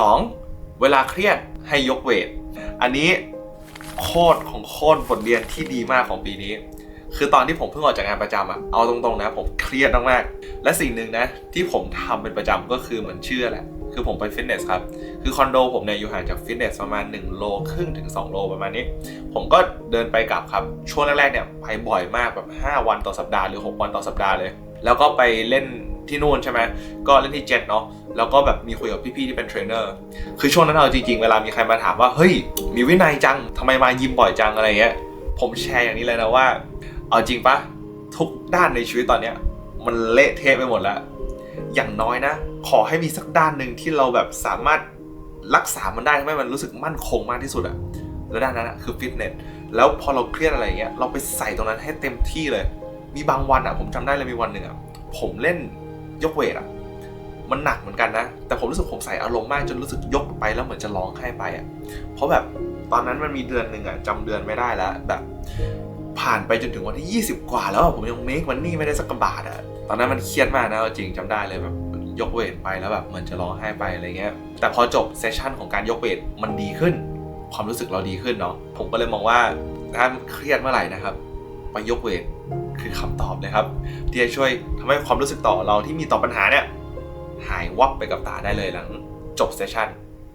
2. เวลาเครียดให้ยกเวท อันนี้โคตรของโคตรบทเรียนที่ดีมากของปีนี้ คือตอนที่ผมเพิ่งออกจากงานประจำอะเอาตรงๆนะ ผมเครียดมากๆและสิ่งหนึ่งนะ ที่ผมทำเป็นประจำก็คือเหมือนเชื่อแหละคือผมไปฟิตเนสครับ คือคอนโดผมเนี่ยอยู่ห่างจากฟิตเนสประมาณ 1 โลครึ่งถึง 2 โลประมาณนี้ ผมก็เดินไปกลับครับ ช่วงแรกๆเนี่ยไปบ่อยมากแบบ 5 วันต่อสัปดาห์หรือ 6 วันต่อสัปดาห์เลย แล้วก็ไปเล่น ที่นู่นใช่ไหมก็เล่นที่เจ็ตเนาะแล้วก็แบบมีคุยกับพี่ๆที่เป็นเทรนเนอร์คือช่วงนั้นเอาจริงๆ เวลามีใครมาถามว่าเฮ้ยมีวินัยจังทำไมมายิมบ่อยจังอะไรเงี้ยผมแชร์อย่างนี้เลยนะว่า เอาจริงปะทุกด้านในชีวิตตอนเนี้ยมันเละเทะไปหมดแล้ว อย่างน้อยนะ ขอให้มีสักด้านหนึ่งที่เราแบบสามารถรักษามันได้ทำให้มันรู้สึกมั่นคงมากที่สุดอะแล้วด้านนั้นอะคือฟิตเนสแล้วพอเราเครียดอะไรเงี้ยเราไปใส่ตรงนั้นให้เต็มที่เลย มีบางวันอะผมจำได้เลยมีวันหนึ่งอะผมเล่น ยกเวทอะมันหนักเหมือนกันนะ แต่ผมรู้สึกผมใส่อารมณ์มากจนรู้สึกยกไปแล้วเหมือนจะร้องไห้ไปอะเพราะแบบตอนนั้นมันมีเดือนหนึ่งอะจำเดือนไม่ได้แล้วแบบ ผ่านไปจนถึงวันที่ 20 กว่าแล้วผมยังเมคมันนี่ไม่ได้สักบาทอะตอนนั้นมันเครียดมากนะจริงจำได้เลยแบบยกเวทไปแล้วแบบเหมือนจะร้องไห้ไปอะไรเงี้ย แต่พอจบเซสชันของการยกเวทมันดีขึ้น ความรู้สึกเราดีขึ้นเนาะผมก็เลยมองว่าถ้าเครียดเมื่อไหร่นะครับไปยกเวท คือคำตอบเลยครับ ที่จะช่วยทำให้ความรู้สึกต่อเราที่มีต่อปัญหาเนี่ยหายวับไปกับตาได้เลยหลังจบเซสชั่น